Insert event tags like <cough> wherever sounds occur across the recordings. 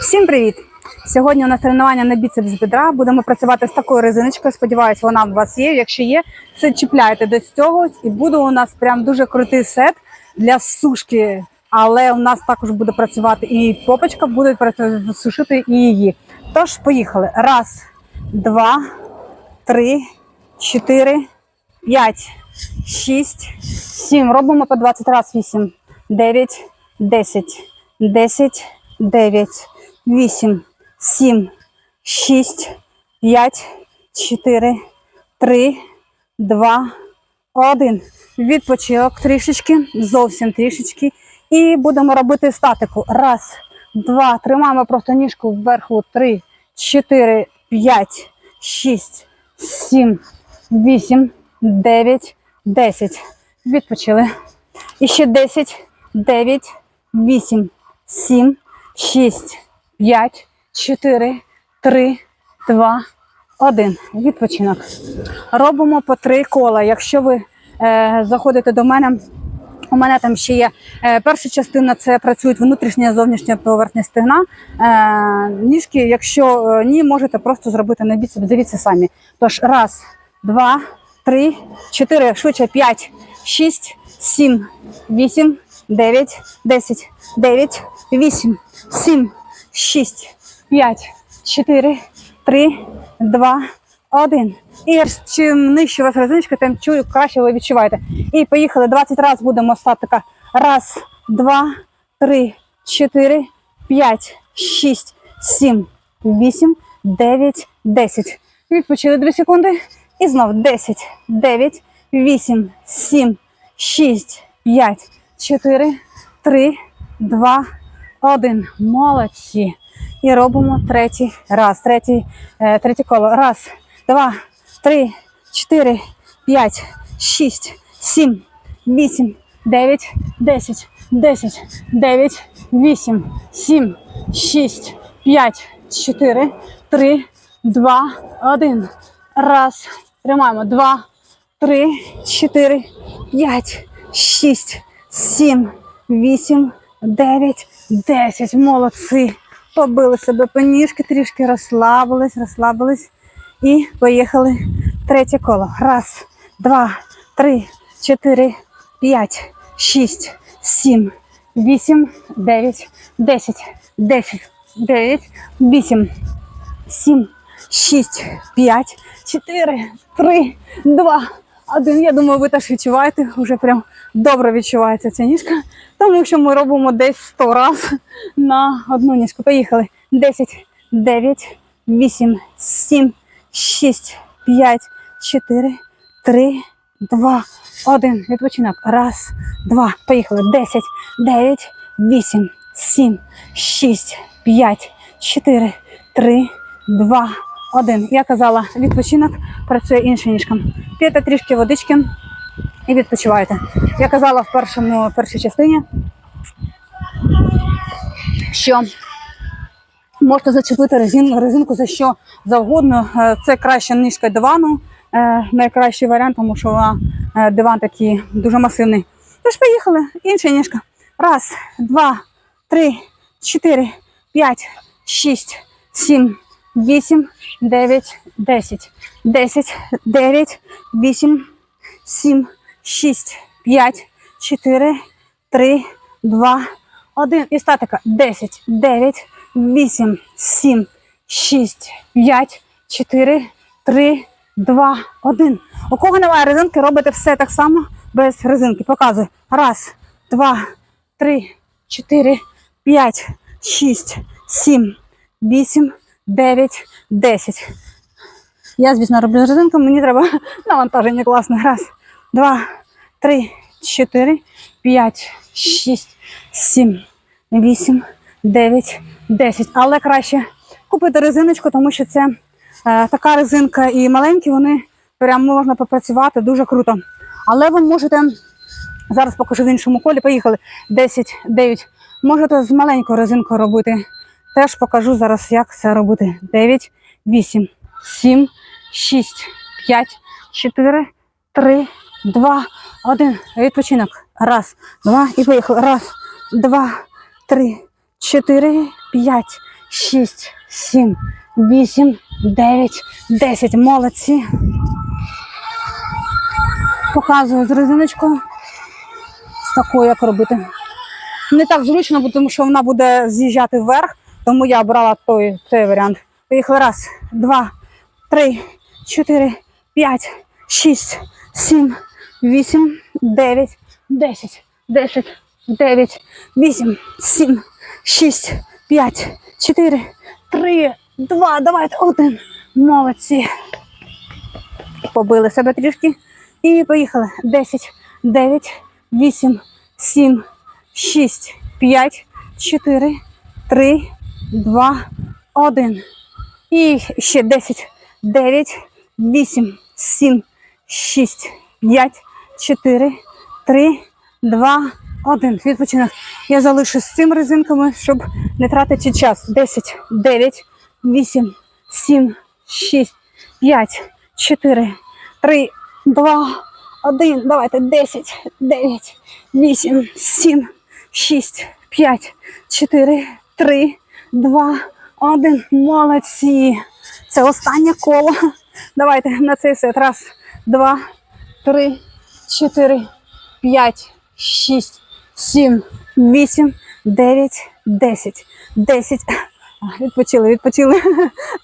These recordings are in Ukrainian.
Всім привіт! Сьогодні у нас тренування на біцепс бедра. Будемо працювати з такою резиночкою. Сподіваюсь, вона у вас є. Якщо є, це чіпляйте до цього, і буде у нас прям дуже крутий сет для сушки. Але у нас також буде працювати і попочка, буде сушити і її. Тож, поїхали. Раз, два, три, чотири, п'ять, шість, сім. Робимо по 20 раз. Вісім, дев'ять, десять, десять, дев'ять, вісім, сім, шість, п'ять, чотири, три, два, один. Відпочинок трішечки, зовсім трішечки. І будемо робити статику. Раз, два. Тримаємо просто ніжку вверху. Три, чотири, п'ять, шість, сім, вісім, дев'ять, десять. Відпочили. І ще десять, дев'ять, вісім, сім, шість, п'ять, чотири, три, два, один. Відпочинок. Робимо по три кола. Якщо ви е, заходите до мене, у мене там ще є е, перша частина, це працюють внутрішня зовнішня поверхня стегна. Е, ніжки, якщо е, ні, можете просто зробити на біцеп, дивіться самі. Тож раз, два, три, чотири, швидше, п'ять, шість, сім, вісім, дев'ять, десять, дев'ять, вісім, сім, шість, п'ять, чотири, три, два, один. І чим нижче у вас резиночка, тим чую, краще ви відчуваєте. І поїхали. 20 разів будемо статика. Раз, два, три, чотири, п'ять, шість, сім, вісім, дев'ять, десять. Відпочили 2 секунди. І знов 10, 9, 8, 7, 6, 5, 4, 3, 2, 1. Молодці. І робимо третій раз. Третій, е, третє коло. Раз, два, три, чотири, п'ять, шість, сім, вісім, дев'ять, десять, десять, дев'ять, вісім, сім, шість, п'ять, чотири, три, два, один. Раз. Тримаємо. Два, три, чотири, п'ять, шість, сім, вісім, дев'ять, десять. Молодці. Побили себе по ніжки, трішки розслабились, розслабились. І поїхали. Третє коло. Раз, два, три, чотири, п'ять, шість, сім, вісім, дев'ять, десять, десять, дев'ять, вісім, сім, шість, п'ять, чотири, три, два, один. Я думаю, ви теж відчуваєте, вже прям добре відчувається ця ніжка, тому що ми робимо десь 100 разів на одну ніжку. Поїхали. 10, 9, 8, 7, 6, 5, 4, 3, 2, 1. Відпочинок. Раз, два. Поїхали. 10, 9, 8, 7, 6, 5, 4, 3, 2, 1. Я казала, відпочинок працює іншим ніжком. П'єте трішки водички і відпочиваєте. Я казала в першому, першій частині, що можете зачепити резин, резинку за що завгодно. Е, Це краще ніжка дивану, е, найкращий варіант, тому що е, диван такий дуже масивний. Тож поїхали. Інша ніжка. Раз, два, три, чотири, п'ять, шість, сім, вісім, дев'ять, десять. Десять, дев'ять, вісім, сім, шість, п'ять, чотири, три, два, один. І статика. Десять, дев'ять, вісім, сім, шість, п'ять, чотири, три, два, один. У кого немає резинки, робите все так само без резинки. Показую. Раз, два, три, чотири, п'ять, шість, сім, вісім, дев'ять, десять. Я, звісно, роблю з резинкою, мені треба <laughs> навантаження класне. Раз, два, три, чотири, п'ять, шість, сім, вісім, дев'ять, десять. Але краще купити резиночку, тому що це е, така резинка і маленькі, вони прям можна попрацювати дуже круто. Але ви можете, зараз покажу в іншому колі, поїхали 10, 9. Можете з маленькою резинкою робити. Теж покажу зараз, як це робити. 9, 8, 7, 6, 5, 4, 3, 2, 1. Відпочинок. Раз, два і поїхали. Раз, два, три, чотири, п'ять, шість, сім, вісім, дев'ять, десять. Молодці. Показую з резиночкою. З такою, як робити. Не так зручно, тому що вона буде з'їжджати вверх, тому я обрала той, цей варіант. Поїхали. Раз, два, три, чотири, п'ять, шість, сім, вісім, дев'ять, десять, десять, дев'ять, вісім, сім, шість, п'ять, чотири, три, два. Давайте один. Молодці. Побили себе трішки. І поїхали. Десять, дев'ять, вісім, сім, шість, п'ять, чотири, три, два, один. І ще 10, 9, 8, 7, 6, 5, 4, 3, 2, 1. Відпочинок. Я залишу з цими резинками, щоб не тратити час. 10, 9, 8, 7, 6, 5, 4, 3, 2, 1. Давайте 10, 9, 8, 7, 6, 5, 4, 3, 2, 1. Молодці. Це останнє коло. Давайте на цей сет. Раз, два, три, чотири, п'ять, шість, сім, вісім, дев'ять, десять. Десять. Відпочили, відпочили.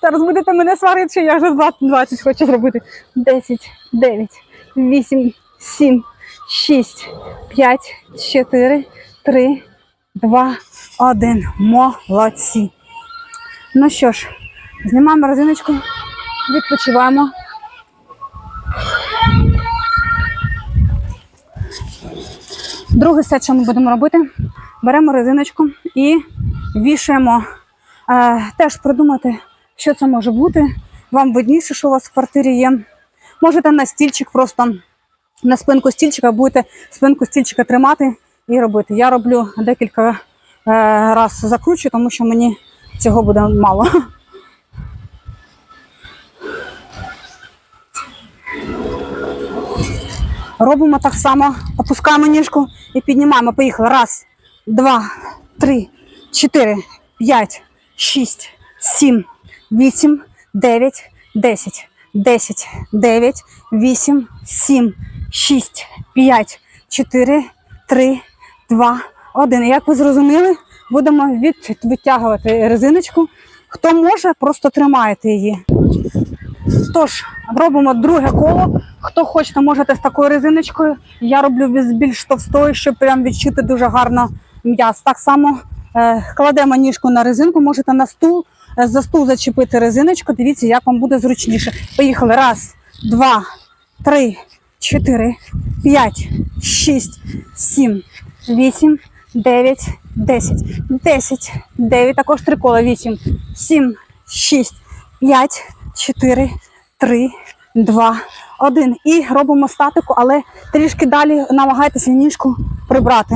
Зараз будете мене сварити, що я вже 20 хочу зробити. Десять, дев'ять, вісім, сім, шість, п'ять, чотири, три, два, один. Молодці. Ну що ж, знімаємо резиночку, відпочиваємо. Другий сет, що ми будемо робити, беремо резиночку і вішаємо. Е, теж придумати, що це може бути. Вам видніше, що у вас в квартирі є. Можете на стільчик просто на спинку стільчика будете спинку стільчика тримати і робити. Я роблю декілька е, раз закручу, тому що мені цього буде мало. Робимо так само, опускаємо ніжку і піднімаємо. Поїхали. Раз, два, три, чотири, п'ять, шість, сім, вісім, дев'ять, десять. Десять, дев'ять, вісім, сім, шість, п'ять, чотири, три, два, один. Як ви зрозуміли, будемо від, відтягувати резиночку. Хто може, просто тримаєте її. Тож, робимо друге коло. Хто хоче, можете з такою резиночкою. Я роблю без більш товстої, щоб прям відчути дуже гарно м'яз. Так само е, кладемо ніжку на резинку, можете на стул, е, за стул зачепити резиночку. Дивіться, як вам буде зручніше. Поїхали. Раз, два, три, чотири, п'ять, шість, сім, вісім, дев'ять, десять. Десять, дев'ять, також три кола. Вісім, сім, шість, п'ять, чотири, три, два, один. І робимо статику, але трішки далі намагайтеся ніжку прибрати.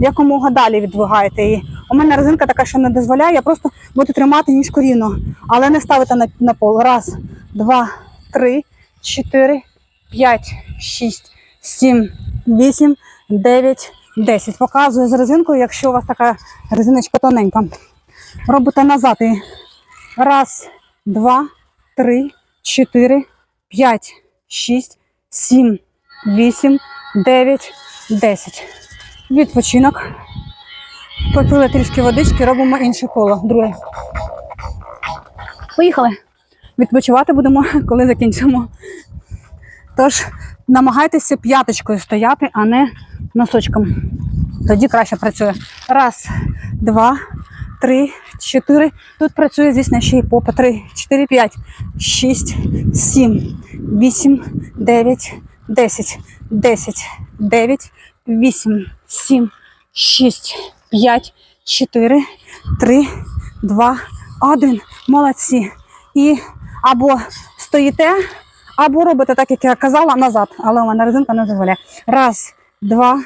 Якомога далі відвигаєте її. У мене резинка така, що не дозволяє, я просто буду тримати ніжку рівно, але не ставити на, на пол. Раз, два, три, чотири, п'ять, шість, сім, вісім, дев'ять, десять. Показую з резинкою, якщо у вас така резиночка тоненька. Робите назад. І раз, два, три, чотири, п'ять, шість, сім, вісім, дев'ять, десять. Відпочинок. Попили трішки водички, робимо інше коло. Друге. Поїхали. Відпочивати будемо, <laughs> коли закінчимо. Тож намагайтеся п'яточкою стояти, а не носочком. Тоді краще працює. Раз, два, три, чотири. Тут працює, звісно, ще й попа. Три, чотири, п'ять, шість, сім, вісім, дев'ять, десять, десять, дев'ять, вісім, сім, шість, п'ять, чотири, три, два, один. Молодці. І або стоїте, або робите так, як я казала, назад. Але у мене резинка не дозволяє. Раз, два,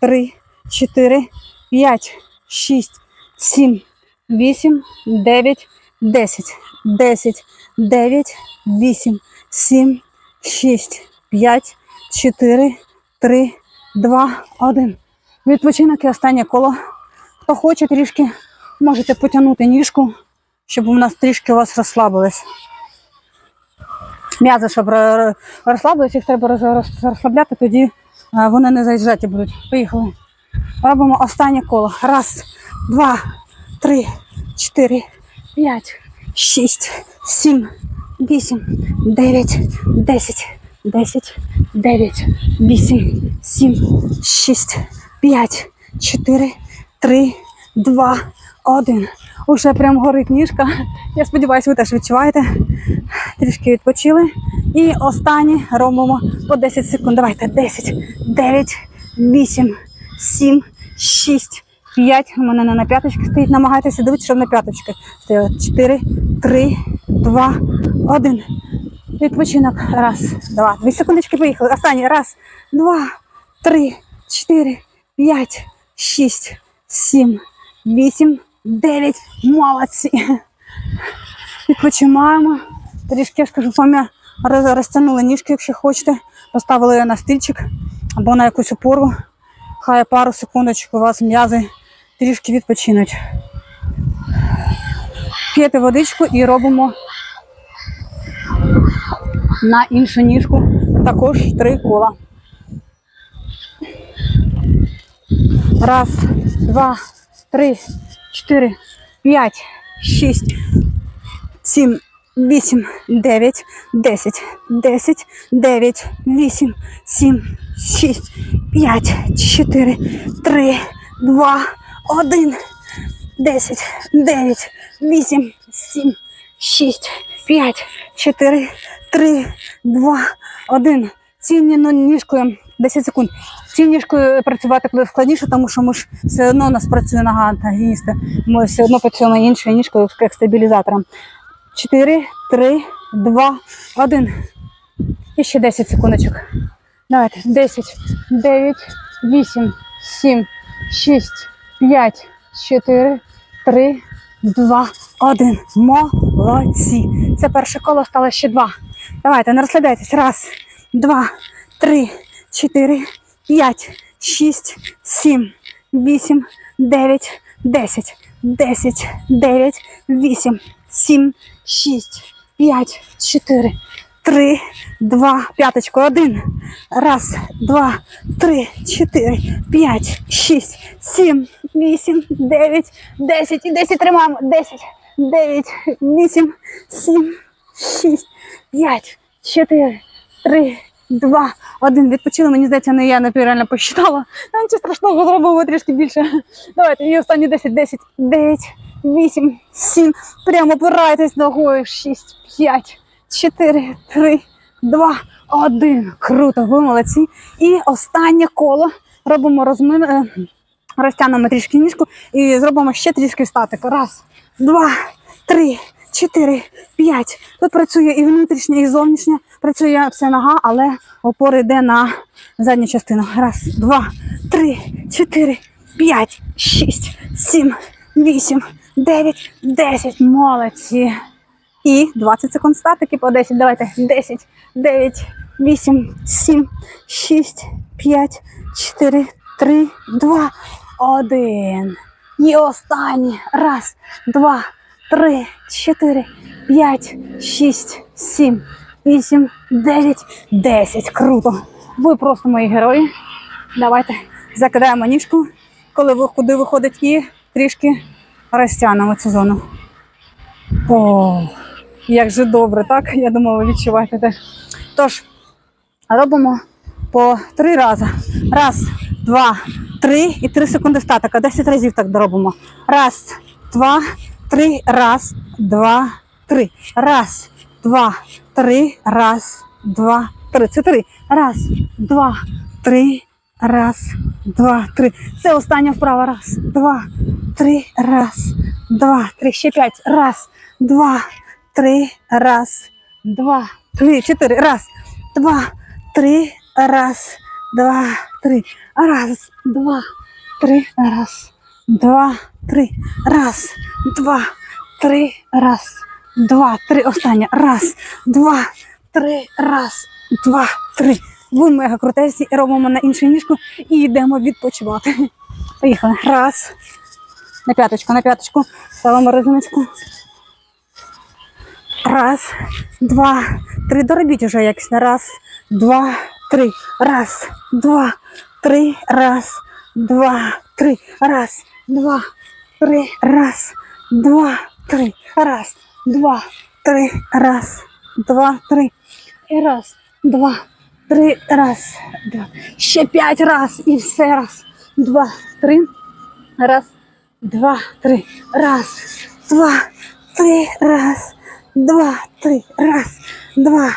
три, чотири, п'ять, шість, сім, вісім, дев'ять, десять. Десять, дев'ять, вісім, сім, шість, п'ять, чотири, три, два, один. Відпочинок і останнє коло. Хто хоче трішки можете потягнути ніжку, щоб у нас трішки у вас розслабились. М'язи, щоб ро- розслабились, їх треба роз- роз- розслабляти, тоді вони не заїжджаті будуть. Поїхали. Робимо останнє коло. Раз, два, три, чотири, п'ять, шість, сім, вісім, дев'ять, десять, десять, дев'ять, вісім, сім, шість, п'ять, чотири, три, два, один. Уже прям горить ніжка. Я сподіваюся, ви теж відчуваєте. Трішки відпочили. І останнє робимо по 10 секунд. Давайте 10, 9, 8, 7, 6, 5. У мене не на п'яточки стоїть. Намагайтеся дивитися, щоб на п'яточки стояли. 4, 3, 2, 1. Відпочинок. Раз, два. Дві секундочки поїхали. Останній. Раз, два, три, чотири, п'ять, шість, сім, вісім, дев'ять. Молодці. Відпочиваємо. Трішки, я скажу, роз- розтягнули ніжки, якщо хочете. Поставили її на стільчик або на якусь опору. Хай пару секундочок у вас м'язи трішки відпочинуть. П'єте водичку і робимо на іншу ніжку також три кола. Раз, два, три, чотири, п'ять, шість, сім, вісім, дев'ять, десять, десять, дев'ять, вісім, сім, шість, п'ять, чотири, три, два, один, десять, дев'ять, вісім, сім, шість, п'ять, чотири, три, два, один. Цінні ніжкою 10 секунд. Ніжкою працювати буде складніше, тому що ми ж все одно у нас працює нога антагоніста. Ми все одно працюємо іншою ніжкою як стабілізатором. 4, 3, 2, 1. І ще 10 секундочок. Давайте. 10, 9, 8, 7, 6, 5, 4, 3, 2, 1. Молодці. Це перше коло, стало ще два. Давайте, не розслабляйтесь. Раз, два, три, чотири, п'ять, шість, сім, вісім, дев'ять, десять, десять, дев'ять, вісім, сім, шість, п'ять, чотири, три, два, п'яточку, один. Раз, два, три, чотири, п'ять, шість, сім, вісім, дев'ять, десять. І десять тримаємо. Десять, дев'ять, вісім, сім, шість, п'ять, чотири, три, два, один. Відпочили, мені здається, не я неправильно посчитала. Нічого страшного, зробимо трішки більше. Давайте, і останні 10, 10, 9, 8, 7. Прямо опирайтесь ногою. 6, 5, 4, 3, 2, 1. Круто, ви молодці. І останнє коло робимо розмин. е, Розтягнемо трішки ніжку і зробимо ще трішки статику. Раз, два, три, чотири, п'ять. Тут працює і внутрішня, і зовнішня. Працює вся нога, але опора йде на задню частину. Раз, два, три, чотири, п'ять, шість, сім, вісім, дев'ять, десять. Молодці. І 20 секунд статики по 10. Давайте. 10, 9, 8, 7, 6, 5, 4, 3, 2, 1. І останній. Раз, два, три, чотири, п'ять, шість, сім, вісім, дев'ять, десять. Круто. Ви просто мої герої. Давайте закидаємо ніжку, коли ви куди виходить, і трішки розтягнемо цю зону. О, як же добре, так? Я думаю, ви відчуваєте теж. Тож, робимо по три рази. Раз, два, три і три секунди статика. Десять разів так доробимо. Раз, два, три, раз, два, три. Раз, два, три, раз, два, три. Це три. Раз, два, три, раз, два, три. Це остання вправа. Раз, два, три, раз, два, три. Ще п'ять. Раз, два, три, раз, два, три, чотири. Раз, два, три, раз, два, три. Раз, два, три, раз, два, три. Раз, два, три, раз, два, три. Останнє. Раз, два, три, раз, два, три. Ви мега крутесі, робимо на іншу ніжку і йдемо відпочивати. Поїхали. Раз. На п'яточку, на п'яточку. Ставимо резиночку. Раз, два, три. Доробіть уже якось. Раз, два, три. Раз, два, три. Раз, два, три. Раз, два, три. Раз, два, три. Раз, два, три. Раз, два, три. І раз, два, три. Раз, два. Ще п'ять раз. І все. Раз, два, три. Раз, два, три. Раз, два, три. Раз, два, три. Раз, два,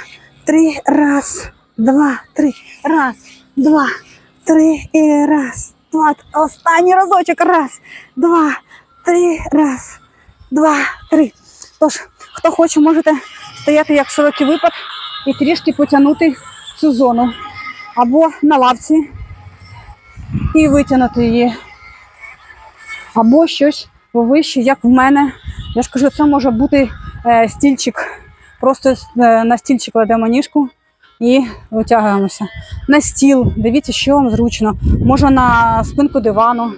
три. Раз, два, три. Раз, два, три. І раз, два. Останній разочок. Раз, два, три. Раз, два, три. Тож, хто хоче, можете стояти як широкий випад і трішки потягнути цю зону. Або на лавці і витягнути її або щось вище, як в мене. Я ж кажу, це може бути е, стільчик. Просто е, на стільчик кладемо ніжку і витягуємося. На стіл, дивіться, що вам зручно. Може на спинку дивану,